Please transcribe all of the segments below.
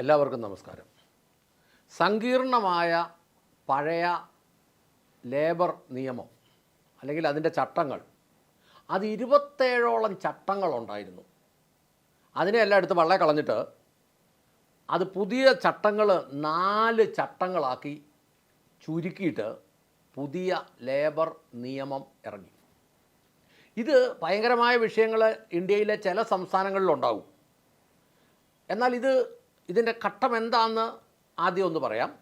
എല്ലാവർക്കും നമസ്കാരം. സങ്കീർണമായ പഴയ ലേബർ നിയമം അല്ലെങ്കിൽ അതിന്റെ ചട്ടങ്ങൾ അത് ഇരുപത്തേഴോളം ചട്ടങ്ങളുണ്ടായിരുന്നു. അതിനെ എല്ലാം എടുത്ത് വള്ളേ കളഞ്ഞിട്ട് അത് പുതിയ ചട്ടങ്ങൾ നാല് ചട്ടങ്ങളാക്കി ചുരുക്കിയിട്ട് പുതിയ ലേബർ നിയമം ഇറങ്ങി. ഇത് ഭയങ്കരമായ വിഷയങ്ങൾ ഇന്ത്യയിലെ ചില സംസ്ഥാനങ്ങളിലുണ്ടാവും. എന്നാൽ ഇത് ഇതിന്റെ ഘട്ടം എന്താണെന്ന് ആദ്യം ഒന്ന് പറയാം.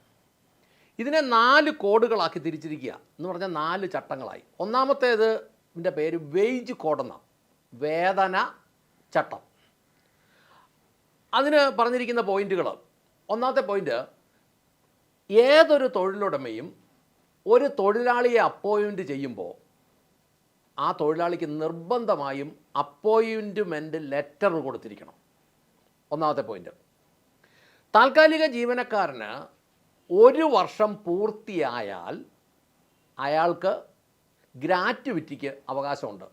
ഇതിനെ നാല് കോഡുകളാക്കി തിരിച്ചിരിക്കുക. എന്ന് പറഞ്ഞാൽ നാല് ചട്ടങ്ങളായി. ഒന്നാമത്തേത് ഇതിന്റെ പേര് വെയ്ജ് കോഡെന്നാണ് വേദന ചട്ടം. അതിന് പറഞ്ഞിരിക്കുന്ന പോയിന്റുകൾ ഒന്നാമത്തെ പോയിന്റ് ഏതൊരു തൊഴിലുടമയും ഒരു തൊഴിലാളിയെ അപ്പോയിന്റ് ചെയ്യുമ്പോൾ ആ തൊഴിലാളിക്ക് നിർബന്ധമായും അപ്പോയിന്റ്മെന്റ് ലെറ്റർ കൊടുത്തിരിക്കണം. ഒന്നാമത്തെ പോയിന്റ് താൽക്കാലിക ജീവനക്കാരന് ഒരു വർഷം പൂർത്തിയായാൽ അയാൾക്ക് ഗ്രാറ്റുവിറ്റിക്ക് അവകാശമുണ്ട്.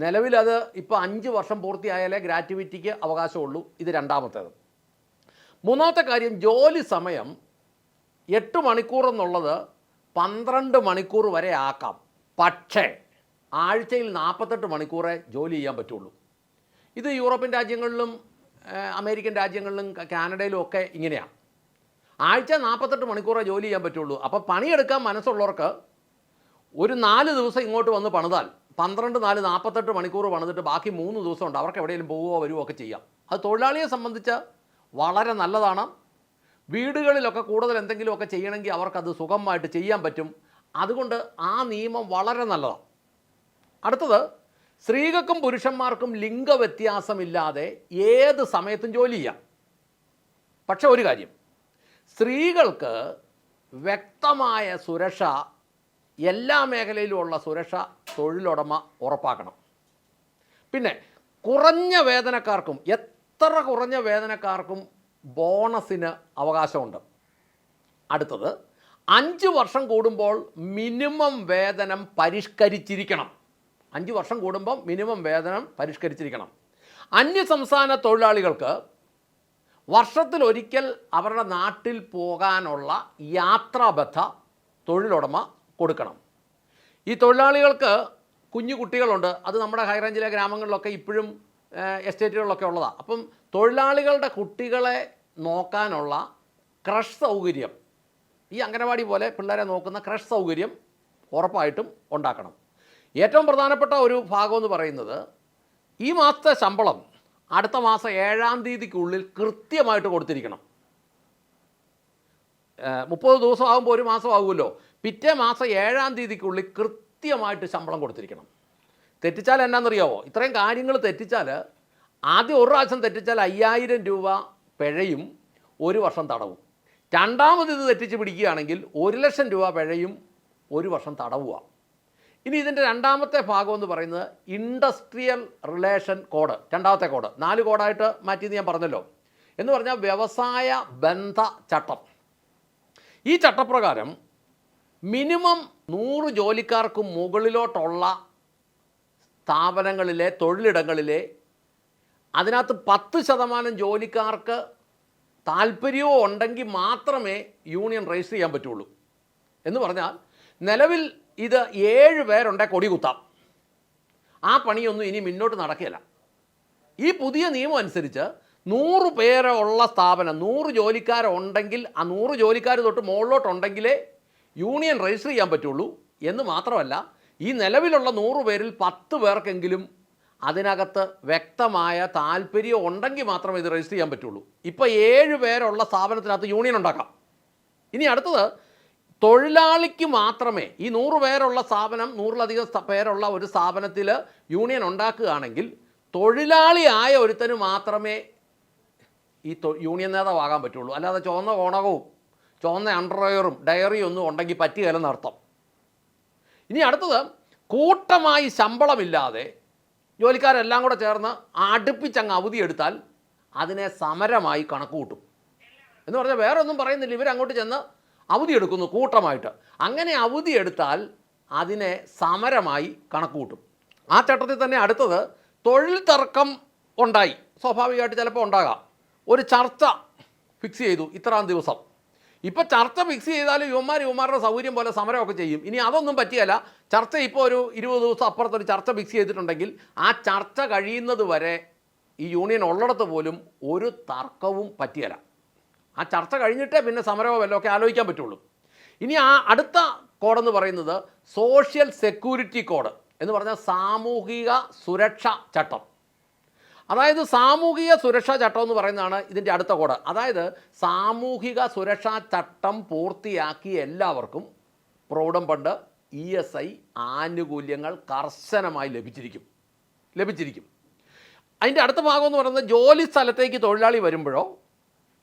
നിലവിലത് ഇപ്പോൾ അഞ്ച് വർഷം പൂർത്തിയായാലേ ഗ്രാറ്റുവിറ്റിക്ക് അവകാശമുള്ളൂ. ഇത് രണ്ടാമത്തേത്. മൂന്നാമത്തെ കാര്യം ജോലി സമയം എട്ട് മണിക്കൂർ എന്നുള്ളത് പന്ത്രണ്ട് മണിക്കൂർ വരെ ആക്കാം. പക്ഷേ ആഴ്ചയിൽ നാൽപ്പത്തെട്ട് മണിക്കൂറേ ജോലി ചെയ്യാൻ പറ്റുള്ളൂ. ഇത് യൂറോപ്യൻ രാജ്യങ്ങളിലും അമേരിക്കൻ രാജ്യങ്ങളിലും കാനഡയിലും ഒക്കെ ഇങ്ങനെയാണ് ആഴ്ച നാൽപ്പത്തെട്ട് മണിക്കൂറേ ജോലി ചെയ്യാൻ പറ്റുള്ളൂ. അപ്പോൾ പണിയെടുക്കാൻ മനസ്സുള്ളവർക്ക് ഒരു നാല് ദിവസം ഇങ്ങോട്ട് വന്ന് പണിതാൽ പന്ത്രണ്ട് നാല് നാൽപ്പത്തെട്ട് മണിക്കൂർ പണിതിട്ട് ബാക്കി മൂന്ന് ദിവസം ഉണ്ട്. അവർക്ക് എവിടെയെങ്കിലും പോവുകയോ വരുവോ ഒക്കെ ചെയ്യാം. അത് തൊഴിലാളിയെ സംബന്ധിച്ച് വളരെ നല്ലതാണ്. വീടുകളിലൊക്കെ കൂടുതൽ എന്തെങ്കിലുമൊക്കെ ചെയ്യണമെങ്കിൽ അവർക്കത് സുഖമായിട്ട് ചെയ്യാൻ പറ്റും. അതുകൊണ്ട് ആ നിയമം വളരെ നല്ലതാണ്. അടുത്തത് സ്ത്രീകൾക്കും പുരുഷന്മാർക്കും ലിംഗ വ്യത്യാസമില്ലാതെ ഏത് സമയത്തും ജോലി ചെയ്യാം. പക്ഷെ ഒരു കാര്യം സ്ത്രീകൾക്ക് വ്യക്തമായ സുരക്ഷ എല്ലാ മേഖലയിലുമുള്ള സുരക്ഷ തൊഴിലുടമ ഉറപ്പാക്കണം. പിന്നെ കുറഞ്ഞ വേതനക്കാർക്കും എത്ര കുറഞ്ഞ വേതനക്കാർക്കും ബോണസിന് അവകാശമുണ്ട്. അടുത്തത് അഞ്ച് വർഷം കൂടുമ്പോൾ മിനിമം വേതനം പരിഷ്കരിച്ചിരിക്കണം. അഞ്ച് വർഷം കൂടുമ്പം മിനിമം വേതനം പരിഷ്കരിച്ചിരിക്കണം. അന്യ അന്യസംസ്ഥാന തൊഴിലാളികൾക്ക് വർഷത്തിലൊരിക്കൽ അവരുടെ നാട്ടിൽ പോകാനുള്ള യാത്രാബദ്ധ തൊഴിലുടമ കൊടുക്കണം. ഈ തൊഴിലാളികൾക്ക് കുഞ്ഞു കുട്ടികളുണ്ട്. അത് നമ്മുടെ ഹൈറേഞ്ചിലെ ഗ്രാമങ്ങളിലൊക്കെ ഇപ്പോഴും എസ്റ്റേറ്റുകളിലൊക്കെ ഉള്ളതാണ് അപ്പം തൊഴിലാളികളുടെ കുട്ടികളെ നോക്കാനുള്ള ക്രഷ് സൗകര്യം ഈ അംഗനവാടി പോലെ പിള്ളേരെ നോക്കുന്ന ക്രഷ് സൗകര്യം ഉറപ്പായിട്ടും ഉണ്ടാക്കണം. ഏറ്റവും പ്രധാനപ്പെട്ട ഒരു ഭാഗം എന്ന് പറയുന്നത് ഈ മാസത്തെ ശമ്പളം അടുത്ത മാസം ഏഴാം തീയതിക്കുള്ളിൽ കൃത്യമായിട്ട് കൊടുത്തിരിക്കണം. മുപ്പത് ദിവസം ആകുമ്പോൾ ഒരു മാസം ആകുമല്ലോ പിറ്റേ മാസം ഏഴാം തീയതിക്കുള്ളിൽ കൃത്യമായിട്ട് ശമ്പളം കൊടുത്തിരിക്കണം. തെറ്റിച്ചാൽ എന്നാണെന്നറിയാവോ ഇത്രയും കാര്യങ്ങൾ തെറ്റിച്ചാൽ ആദ്യം ഒരു പ്രാവശ്യം തെറ്റിച്ചാൽ അയ്യായിരം രൂപ പിഴയും ഒരു വർഷം തടവും. രണ്ടാമത് ഇത് തെറ്റിച്ച് പിടിക്കുകയാണെങ്കിൽ ഒരു ലക്ഷം രൂപ പിഴയും ഒരു വർഷം തടവുക ഇനി ഇതിന്റെ രണ്ടാമത്തെ ഭാഗം എന്ന് പറയുന്നത് ഇൻഡസ്ട്രിയൽ റിലേഷൻ കോഡ് രണ്ടാമത്തെ കോഡ്. നാല് കോഡായിട്ട് മാറ്റിയെന്ന് ഞാൻ പറഞ്ഞല്ലോ. എന്ന് പറഞ്ഞാൽ വ്യവസായ ബന്ധ ചട്ടം. ഈ ചട്ടപ്രകാരം മിനിമം നൂറ് ജോലിക്കാർക്ക് മുകളിലോട്ടുള്ള സ്ഥാപനങ്ങളിലെ തൊഴിലിടങ്ങളിലെ അതിനകത്ത് പത്ത് ശതമാനം ജോലിക്കാർക്ക് താല്പര്യവും ഉണ്ടെങ്കിൽ മാത്രമേ യൂണിയൻ രജിസ്റ്റർ ചെയ്യാൻ പറ്റുള്ളൂ. എന്ന് പറഞ്ഞാൽ നിലവിൽ ഇത് ഏഴ് പേരുണ്ടെ കൊടി കുത്താം. ആ പണിയൊന്നും ഇനി മുന്നോട്ട് നടക്കില്ല ഈ പുതിയ നിയമം അനുസരിച്ച് നൂറ് ഉള്ള സ്ഥാപനം നൂറ് ജോലിക്കാരുണ്ടെങ്കിൽ ആ നൂറ് ജോലിക്കാർ തൊട്ട് മുകളിലോട്ടുണ്ടെങ്കിലേ യൂണിയൻ രജിസ്റ്റർ ചെയ്യാൻ പറ്റുള്ളൂ എന്ന് മാത്രമല്ല ഈ നിലവിലുള്ള നൂറ് പേരിൽ പത്ത് പേർക്കെങ്കിലും അതിനകത്ത് വ്യക്തമായ താല്പര്യം ഉണ്ടെങ്കിൽ മാത്രമേ ഇത് രജിസ്റ്റർ ചെയ്യാൻ പറ്റുള്ളൂ. ഇപ്പോൾ ഏഴ് പേരുള്ള സ്ഥാപനത്തിനകത്ത് യൂണിയൻ ഉണ്ടാക്കാം. ഇനി അടുത്തത് തൊഴിലാളിക്ക് മാത്രമേ ഈ നൂറ് പേരുള്ള സ്ഥാപനം നൂറിലധികം പേരുള്ള ഒരു സ്ഥാപനത്തിൽ യൂണിയൻ ഉണ്ടാക്കുകയാണെങ്കിൽ തൊഴിലാളിയായ ഒരുത്തന് മാത്രമേ ഈ യൂണിയൻ നേതാവാകാൻ പറ്റുള്ളൂ. അല്ലാതെ ചുവന്ന ഓണകവും ചുവന്ന അണ്ടർവെയറും ഡയറിയും ഒന്നും ഉണ്ടെങ്കിൽ പറ്റുകയില്ലെന്ന് അർത്ഥം. ഇനി അടുത്തത് കൂട്ടമായി ശമ്പളമില്ലാതെ ജോലിക്കാരെല്ലാം കൂടെ ചേർന്ന് അടുപ്പിച്ചങ്ങ് അവധി എടുത്താൽ അതിനെ സമരമായി കണക്ക് കൂട്ടും എന്ന് പറഞ്ഞാൽ വേറെ ഒന്നും പറയുന്നില്ല. ഇവരങ്ങോട്ട് ചെന്ന് അവധി എടുക്കുന്നു കൂട്ടമായിട്ട്. അങ്ങനെ അവധി എടുത്താൽ അതിനെ സമരമായി കണക്കുകൂട്ടും. ആ ചട്ടത്തിൽ തന്നെ അടുത്തത് തൊഴിൽ തർക്കം ഉണ്ടായി. സ്വാഭാവികമായിട്ട് ചിലപ്പോൾ ഉണ്ടാകാം. ഒരു ചർച്ച ഫിക്സ് ചെയ്തു ഇത്രാം ദിവസം. ഇപ്പോൾ ചർച്ച ഫിക്സ് ചെയ്താലും യുവമാർ യുവമാരുടെ സൗകര്യം പോലെ സമരമൊക്കെ ചെയ്യും. ഇനി അതൊന്നും പറ്റിയല്ല. ചർച്ച ഇപ്പോൾ ഒരു ഇരുപത് ദിവസം അപ്പുറത്തൊരു ചർച്ച ഫിക്സ് ചെയ്തിട്ടുണ്ടെങ്കിൽ ആ ചർച്ച കഴിയുന്നത് വരെ ഈ യൂണിയൻ ഉള്ളിടത്ത് പോലും ഒരു തർക്കവും പറ്റിയല്ല. ആ ചർച്ച കഴിഞ്ഞിട്ടേ പിന്നെ സമരമോ വല്ലതും ഒക്കെ ആലോചിക്കാൻ പറ്റുള്ളൂ. ഇനി ആ അടുത്ത കോഡെന്ന് പറയുന്നത് സോഷ്യൽ സെക്യൂരിറ്റി കോഡ് എന്ന് പറഞ്ഞാൽ സാമൂഹിക സുരക്ഷ ചട്ടം. അതായത് സാമൂഹിക സുരക്ഷാ ചട്ടം എന്ന് പറയുന്നതാണ് ഇതിന്റെ അടുത്ത കോഡ്. അതായത് സാമൂഹിക സുരക്ഷാ ചട്ടം പൂർത്തിയാക്കി എല്ലാവർക്കും പ്രൗഢം പണ്ട് ഇ എസ് ഐ ആനുകൂല്യങ്ങൾ കർശനമായി ലഭിച്ചിരിക്കും. ലഭിച്ചിരിക്കും. അതിന്റെ അടുത്ത ഭാഗം എന്ന് പറയുന്നത് ജോലി സ്ഥലത്തേക്ക് തൊഴിലാളി വരുമ്പോഴോ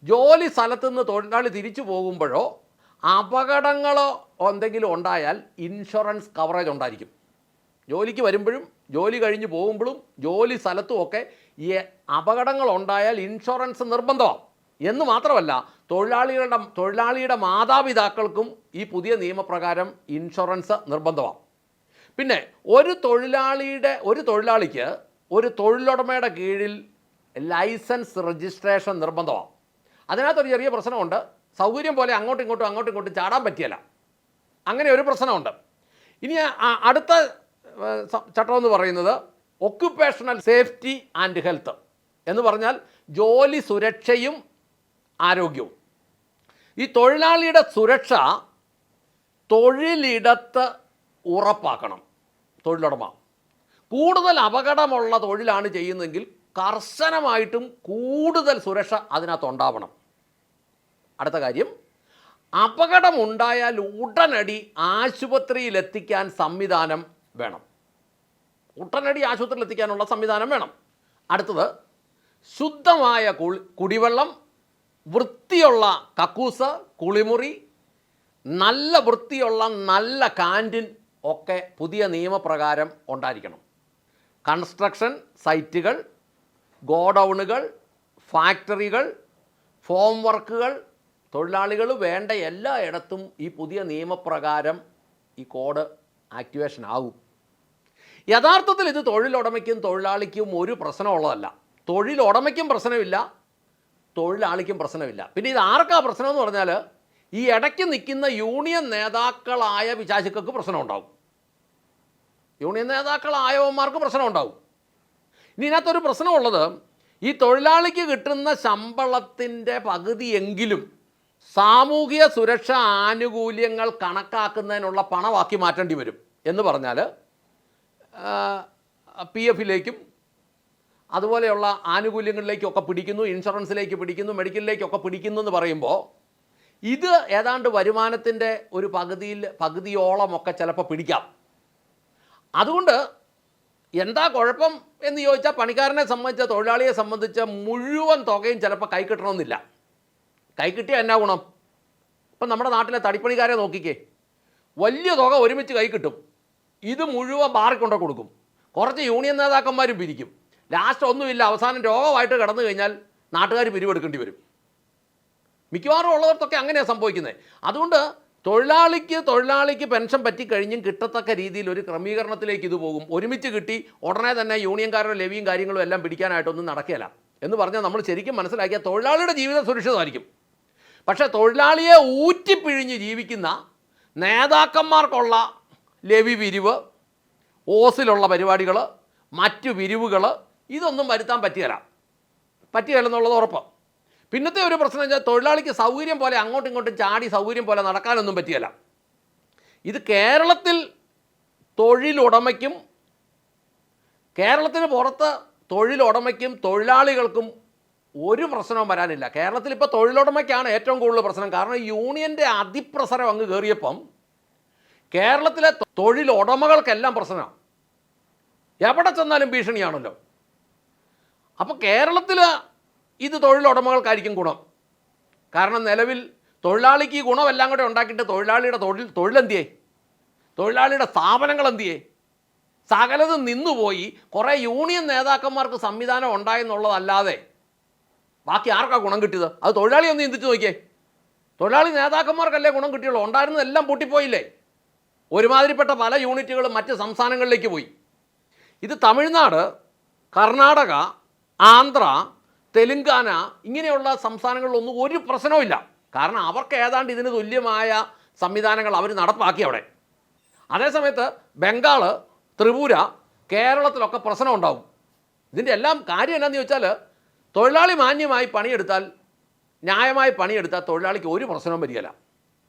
ജോലി സ്ഥലത്ത് നിന്ന് തൊഴിലാളി തിരിച്ചു പോകുമ്പോഴോ അപകടങ്ങളോ എന്തെങ്കിലും ഉണ്ടായാൽ ഇൻഷുറൻസ് കവറേജ് ഉണ്ടായിരിക്കും. ജോലിക്ക് വരുമ്പോഴും ജോലി കഴിഞ്ഞ് പോകുമ്പോഴും ജോലി സ്ഥലത്തുമൊക്കെ ഈ അപകടങ്ങൾ ഉണ്ടായാൽ ഇൻഷുറൻസ് നിർബന്ധമാണ് എന്ന് മാത്രമല്ല തൊഴിലാളികളുടെ തൊഴിലാളിയുടെ മാതാപിതാക്കൾക്കും ഈ പുതിയ നിയമപ്രകാരം ഇൻഷുറൻസ് നിർബന്ധമാണ് പിന്നെ ഒരു തൊഴിലാളിയുടെ ഒരു തൊഴിലാളിക്ക് ഒരു തൊഴിലുടമയുടെ കീഴിൽ ലൈസൻസ് രജിസ്ട്രേഷൻ നിർബന്ധമാണ് അതിനകത്തൊരു ചെറിയ പ്രശ്നമുണ്ട്. സൗകര്യം പോലെ അങ്ങോട്ടും ഇങ്ങോട്ടും അങ്ങോട്ടും ഇങ്ങോട്ടും ചാടാൻ പറ്റിയല്ല. അങ്ങനെ ഒരു പ്രശ്നമുണ്ട്. ഇനി അടുത്ത ചട്ടം എന്ന് പറയുന്നത് ഒക്യുപ്പേഷണൽ സേഫ്റ്റി ആൻഡ് ഹെൽത്ത് എന്ന് പറഞ്ഞാൽ ജോലി സുരക്ഷയും ആരോഗ്യവും. ഈ തൊഴിലാളിയുടെ സുരക്ഷ തൊഴിലിടത്ത് ഉറപ്പാക്കണം. തൊഴിലുടമ. കൂടുതൽ അപകടമുള്ള തൊഴിലാണ് ചെയ്യുന്നതെങ്കിൽ കർശനമായിട്ടും കൂടുതൽ സുരക്ഷ അതിനകത്ത് ഉണ്ടാവണം അടുത്ത കാര്യം അപകടമുണ്ടായാൽ ഉടനടി ആശുപത്രിയിലെത്തിക്കാൻ സംവിധാനം വേണം. ഉടനടി ആശുപത്രിയിൽ എത്തിക്കാനുള്ള സംവിധാനം വേണം. അടുത്തത് ശുദ്ധമായ കുടിവെള്ളം വൃത്തിയുള്ള കക്കൂസ് കുളിമുറി നല്ല വൃത്തിയുള്ള നല്ല കാന്റീൻ ഒക്കെ പുതിയ നിയമപ്രകാരം ഉണ്ടായിരിക്കണം. കൺസ്ട്രക്ഷൻ സൈറ്റുകൾ ഗോഡൗണുകൾ ഫാക്ടറികൾ ഫോം വർക്കുകൾ തൊഴിലാളികൾ വേണ്ട എല്ലാ ഇടത്തും ഈ പുതിയ നിയമപ്രകാരം ഈ കോഡ് ആക്ടിവേഷൻ ആകും. യഥാർത്ഥത്തിൽ ഇത് തൊഴിലുടമയ്ക്കും തൊഴിലാളിക്കും ഒരു പ്രശ്നമുള്ളതല്ല. തൊഴിലുടമയ്ക്കും പ്രശ്നമില്ല തൊഴിലാളിക്കും പ്രശ്നമില്ല. പിന്നെ ഇത് ആർക്കാ പ്രശ്നം എന്ന് പറഞ്ഞാൽ ഈ ഇടയ്ക്ക് നിൽക്കുന്ന യൂണിയൻ നേതാക്കളായ പിശാചുക്കൾക്ക് പ്രശ്നമുണ്ടാവും യൂണിയൻ നേതാക്കളായവന്മാർക്ക് പ്രശ്നം ഉണ്ടാവും ഇനി ഇതിനകത്തൊരു പ്രശ്നമുള്ളത് ഈ തൊഴിലാളിക്ക് കിട്ടുന്ന ശമ്പളത്തിന്റെ പകുതിയെങ്കിലും സാമൂഹിക സുരക്ഷാ ആനുകൂല്യങ്ങൾ കണക്കാക്കുന്നതിനുള്ള പണമാക്കി മാറ്റേണ്ടി വരും എന്ന് പറഞ്ഞാൽ പി എഫിലേക്കും അതുപോലെയുള്ള ആനുകൂല്യങ്ങളിലേക്കൊക്കെ പിടിക്കുന്നു ഇൻഷുറൻസിലേക്ക് പിടിക്കുന്നു മെഡിക്കലിലേക്കൊക്കെ പിടിക്കുന്നു എന്ന് പറയുമ്പോൾ ഇത് ഏതാണ്ട് വരുമാനത്തിന്റെ ഒരു പകുതിയിൽ പകുതിയോളമൊക്കെ ചിലപ്പോൾ പിടിക്കാം. അതുകൊണ്ട് എന്താ കുഴപ്പം എന്ന് ചോദിച്ചാൽ പണിക്കാരനെ സംബന്ധിച്ച തൊഴിലാളിയെ സംബന്ധിച്ച മുഴുവൻ തുകയും ചിലപ്പോൾ കൈ കിട്ടണമെന്നില്ല. കൈ കിട്ടിയാൽ എന്നാ ഗുണം? ഇപ്പം നമ്മുടെ നാട്ടിലെ തടിപ്പണിക്കാരെ നോക്കിക്കേ. വലിയ തുക ഒരുമിച്ച് കൈ കിട്ടും. ഇത് മുഴുവൻ കൊണ്ടു കൊടുക്കും. കുറച്ച് യൂണിയൻ നേതാക്കന്മാരും പിരിക്കും. ലാസ്റ്റ് ഒന്നുമില്ല അവസാനം രോഗമായിട്ട് കടന്നു കഴിഞ്ഞാൽ നാട്ടുകാർ പിരിവെടുക്കേണ്ടി വരും. മിക്കവാറും ഉള്ളവർക്കൊക്കെ അങ്ങനെയാണ് സംഭവിക്കുന്നത് അതുകൊണ്ട് തൊഴിലാളിക്ക് തൊഴിലാളിക്ക് പെൻഷൻ പറ്റിക്കഴിഞ്ഞും കിട്ടത്തക്ക രീതിയിൽ ഒരു ക്രമീകരണത്തിലേക്ക് ഇത് പോകും. ഒരുമിച്ച് കിട്ടി ഉടനെ തന്നെ യൂണിയൻകാരുടെ ലെവിയും കാര്യങ്ങളും എല്ലാം പിടിക്കാനായിട്ടൊന്നും നടക്കില്ല എന്ന് പറഞ്ഞാൽ നമ്മൾ ശരിക്കും മനസ്സിലാക്കിയ തൊഴിലാളിയുടെ ജീവിതം സുരക്ഷിതമായിരിക്കും. പക്ഷേ തൊഴിലാളിയെ ഊറ്റിപ്പിഴിഞ്ഞ് ജീവിക്കുന്ന നേതാക്കന്മാർക്കുള്ള ലെവി പിരിവ് ഓസിലുള്ള പരിപാടികൾ മറ്റു പിരിവുകൾ ഇതൊന്നും വരുത്താൻ പറ്റുകയില്ല. പറ്റുകയില്ലെന്നുള്ളത് ഉറപ്പ്. പിന്നത്തെ ഒരു പ്രശ്നം വെച്ചാൽ തൊഴിലാളിക്ക് സൗകര്യം പോലെ അങ്ങോട്ടും ഇങ്ങോട്ടും ചാടി സൗകര്യം പോലെ നടക്കാനൊന്നും പറ്റിയല്ല. ഇത് കേരളത്തിൽ തൊഴിലുടമയ്ക്കും കേരളത്തിന് പുറത്ത് തൊഴിലുടമയ്ക്കും തൊഴിലാളികൾക്കും ഒരു പ്രശ്നവും വരാനില്ല. കേരളത്തിൽ ഇപ്പോൾ തൊഴിലുടമയ്ക്കാണ് ഏറ്റവും കൂടുതൽ പ്രശ്നം. കാരണം യൂണിയന്റെ അതിപ്രസരം അങ്ങ് കയറിയപ്പം കേരളത്തിലെ തൊഴിലുടമകൾക്കെല്ലാം പ്രശ്നമാണ് എവിടെ ചെന്നാലും ഭീഷണിയാണല്ലോ. അപ്പോൾ കേരളത്തിൽ ഇത് തൊഴിലുടമകൾക്കായിരിക്കും ഗുണം. കാരണം നിലവിൽ തൊഴിലാളിക്ക് ഈ ഗുണമെല്ലാം കൂടെ ഉണ്ടാക്കിയിട്ട് തൊഴിലാളിയുടെ തൊഴിൽ തൊഴിലെന്തിയേ? തൊഴിലാളിയുടെ സ്ഥാപനങ്ങൾ എന്തിയേ സകലത് നിന്നുപോയി കുറേ യൂണിയൻ നേതാക്കന്മാർക്ക് സംവിധാനം ഉണ്ടായെന്നുള്ളതല്ലാതെ ബാക്കി ആർക്കാ ഗുണം കിട്ടിയത്? അത് തൊഴിലാളി ഒന്ന് ചിന്തിച്ച് നോക്കിയേ. തൊഴിലാളി നേതാക്കന്മാർക്കല്ലേ ഗുണം കിട്ടിയുള്ളൂ? ഉണ്ടായിരുന്നതെല്ലാം പൊട്ടിപ്പോയില്ലേ? ഒരുമാതിരിപ്പെട്ട പല യൂണിറ്റുകളും മറ്റ് സംസ്ഥാനങ്ങളിലേക്ക് പോയി. ഇത് തമിഴ്നാട് കർണാടക ആന്ധ്ര തെലുങ്കാന ഇങ്ങനെയുള്ള സംസ്ഥാനങ്ങളിലൊന്നും ഒരു പ്രശ്നവുമില്ല കാരണം അവർക്ക് ഏതാണ്ട് ഇതിന് തുല്യമായ സംവിധാനങ്ങൾ അവർ നടപ്പാക്കി അവിടെ. അതേസമയത്ത് ബംഗാൾ ത്രിപുര കേരളത്തിലൊക്കെ പ്രശ്നം ഉണ്ടാവും. ഇതിന്റെ എല്ലാം കാര്യം എന്നാന്ന് ചോദിച്ചാൽ തൊഴിലാളി മാന്യമായി പണിയെടുത്താൽ ന്യായമായി പണിയെടുത്താൽ തൊഴിലാളിക്ക് ഒരു പ്രശ്നവും വരികയില്ല.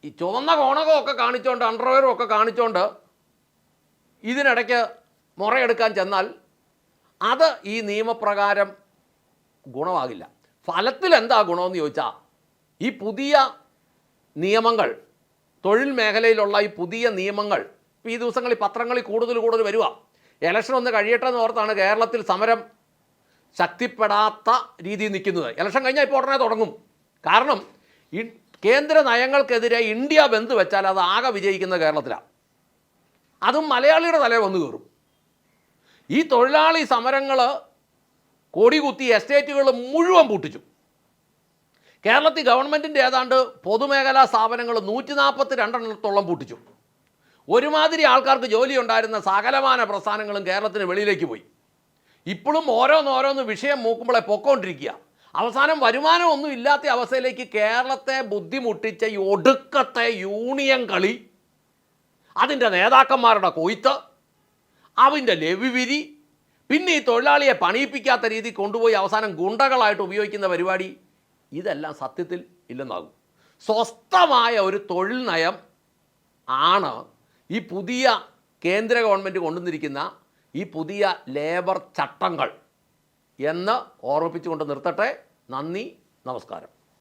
ഈ ചുവന്ന കോണകമൊക്കെ കാണിച്ചുകൊണ്ട് അണ്ടർവെയറും ഒക്കെ കാണിച്ചുകൊണ്ട് ഇതിനിടയ്ക്ക് മുറയെടുക്കാൻ ചെന്നാൽ അത് ഈ നിയമപ്രകാരം ഗുണമാകില്ല. ഫലത്തിൽ എന്താ ഗുണമെന്ന് ചോദിച്ചാൽ ഈ പുതിയ നിയമങ്ങൾ തൊഴിൽ മേഖലയിലുള്ള ഈ പുതിയ നിയമങ്ങൾ ഈ ദിവസങ്ങളിൽ പത്രങ്ങളിൽ കൂടുതൽ കൂടുതൽ വരിക ഇലക്ഷൻ ഒന്ന് കഴിയട്ടെ എന്ന് ഓർത്താണ് കേരളത്തിൽ സമരം ശക്തിപ്പെടാത്ത രീതിയിൽ നിൽക്കുന്നത്. ഇലക്ഷൻ കഴിഞ്ഞാൽ ഇപ്പോൾ ഉടനെ തുടങ്ങും. കാരണം കേന്ദ്ര നയങ്ങൾക്കെതിരെ ഇന്ത്യ ബന്ദ് വെച്ചാൽ അത് ആകെ വിജയിക്കുന്ന കേരളത്തിലാണ് അതും മലയാളിയുടെ തലയിൽ വന്നു കയറും. ഈ തൊഴിലാളി സമരങ്ങൾ കൊടികുത്തി എസ്റ്റേറ്റുകൾ മുഴുവൻ പൂട്ടിച്ചു. കേരളത്തിൽ ഗവൺമെന്റിന്റെ ഏതാണ്ട് പൊതുമേഖലാ സ്ഥാപനങ്ങൾ നൂറ്റി നാൽപ്പത്തി രണ്ടെണ്ണത്തോളം പൂട്ടിച്ചു. ഒരുമാതിരി ആൾക്കാർക്ക് ജോലി ഉണ്ടായിരുന്ന സകലമാന പ്രസ്ഥാനങ്ങളും കേരളത്തിന് വെളിയിലേക്ക് പോയി. ഇപ്പോഴും ഓരോന്നോരോന്ന് വിഷയം മൂക്കുമ്പോളെ പൊക്കോണ്ടിരിക്കുക. അവസാനം വരുമാനമൊന്നും ഇല്ലാത്ത അവസ്ഥയിലേക്ക് കേരളത്തെ ബുദ്ധിമുട്ടിച്ച ഈ ഒടുക്കത്തെ യൂണിയൻ കളി അതിന്റെ നേതാക്കന്മാരുടെ കൊയ്ത്ത് അവന്റെ ലവിവിരി പിന്നെ ഈ തൊഴിലാളിയെ പണിയിപ്പിക്കാത്ത രീതി കൊണ്ടുപോയി അവസാനം ഗുണ്ടകളായിട്ട് ഉപയോഗിക്കുന്ന പരിപാടി ഇതെല്ലാം സത്യത്തിൽ ഇല്ലെന്നാകും. സ്വസ്ഥമായ ഒരു തൊഴിൽ നയം ആണ് ഈ പുതിയ കേന്ദ്ര ഗവൺമെന്റ് കൊണ്ടുവന്നിരിക്കുന്ന ഈ പുതിയ ലേബർ ചട്ടങ്ങൾ എന്ന് ഓർമ്മിപ്പിച്ചുകൊണ്ട് നിർത്തട്ടെ. നന്ദി നമസ്കാരം.